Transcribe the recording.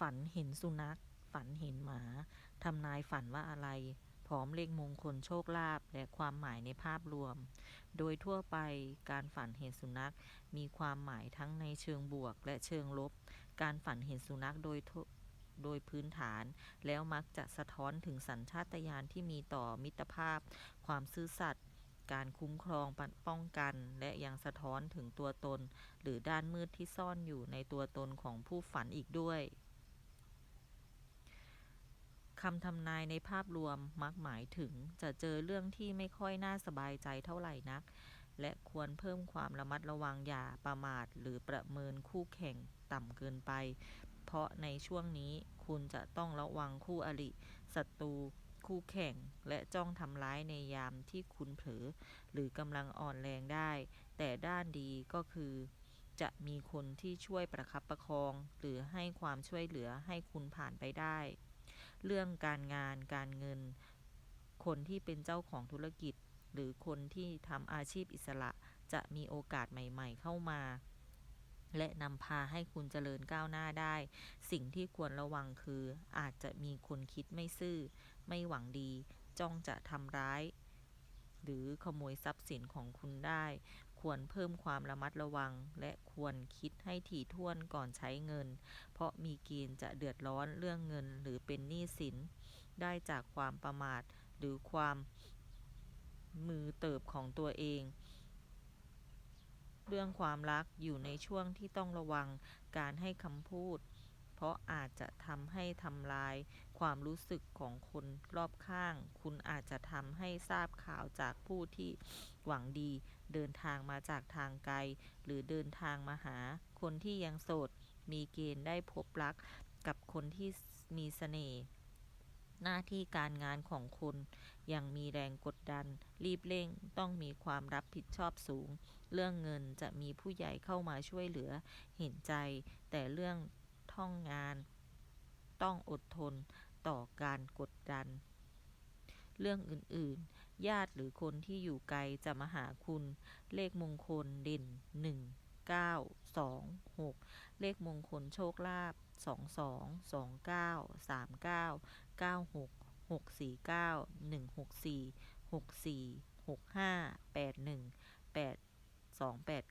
ฝันเห็นสุนัข ฝันเห็นหมาทำนายฝันว่าอะไร พร้อมเลขมงคลโชคลาภและความหมายในภาพรวม โดยทั่วไปการฝันเห็นสุนัขมีความหมายทั้งในเชิงบวกและเชิงลบ การฝันเห็นสุนัขโดยโดยพื้นฐาน แล้วมักจะสะท้อนถึงสัญชาตญาณที่มีต่อมิตรภาพ ความซื่อสัตย์การคุ้มครองป้องกัน และยังสะท้อนถึงตัวตน หรือด้านมืดที่ซ่อนอยู่ในตัวตนของผู้ฝันอีกด้วย คำทำนายในภาพรวมมักหมายถึงจะเจอเรื่องที่ไม่ค่อยน่าสบายใจเท่าไหร่นัก และควรเพิ่มความระมัดระวังอย่าประมาทหรือประเมินคู่แข่งต่ำเกินไป เพราะในช่วงนี้คุณจะต้องระวังคู่อริศัตรูคู่แข่งและจ้องทำร้ายในยามที่คุณเผลอ หรือกำลังอ่อนแรงได้ แต่ด้านดีก็คือ จะมีคนที่ช่วยประคับประคอง หรือให้ความช่วยเหลือให้คุณผ่านไปได้ เรื่องการงานการเงิน คนที่เป็นเจ้าของธุรกิจ หรือคนที่ทำอาชีพอิสระจะมีโอกาสใหม่ ๆ เข้ามา และนำพาให้คุณเจริญก้าวหน้าได้ สิ่งที่ควรระวังคือ อาจจะมีคนคิดไม่ซื่อ ไม่หวังดี จ้องจะทำร้าย หรือขโมยทรัพย์สินของคุณได้ ควรเพิ่มความระมัดระวัง และควรคิดให้ถี่ถ้วนก่อนใช้เงิน เพราะมีเกณฑ์จะเดือดร้อนเรื่องเงินหรือเป็นหนี้สิน ได้จากความประมาทหรือความมือเติบของตัวเอง เรื่องความรักอยู่ในช่วงที่ต้องระวังการให้คำพูด เพราะอาจจะทำให้ทำลายความรู้สึกของคนรอบข้าง คุณอาจจะทำให้ทราบข่าวจากผู้ที่หวังดี เดินทางมาจากทางไกล หรือเดินทางมาหา คนที่ยังโสด มีเกณฑ์ได้พบรักกับคนที่มีเสน่ห์หน้าที่การงานของคุณยังมีแรงกดดัน รีบเร่งต้องมีความรับผิดชอบสูง เรื่องเงินจะมีผู้ใหญ่เข้ามาช่วยเหลือเห็นใจ แต่เรื่อง ท่องงาน ต้องอดทนต่อการกดดัน เรื่องอื่นๆ ญาติหรือคนที่อยู่ไกลจะมาหาคุณ เลขมงคลเด่น 1 9 2 6 เลขมงคลโชคลาภ22 29 39 96 649 164 64 65 81 8289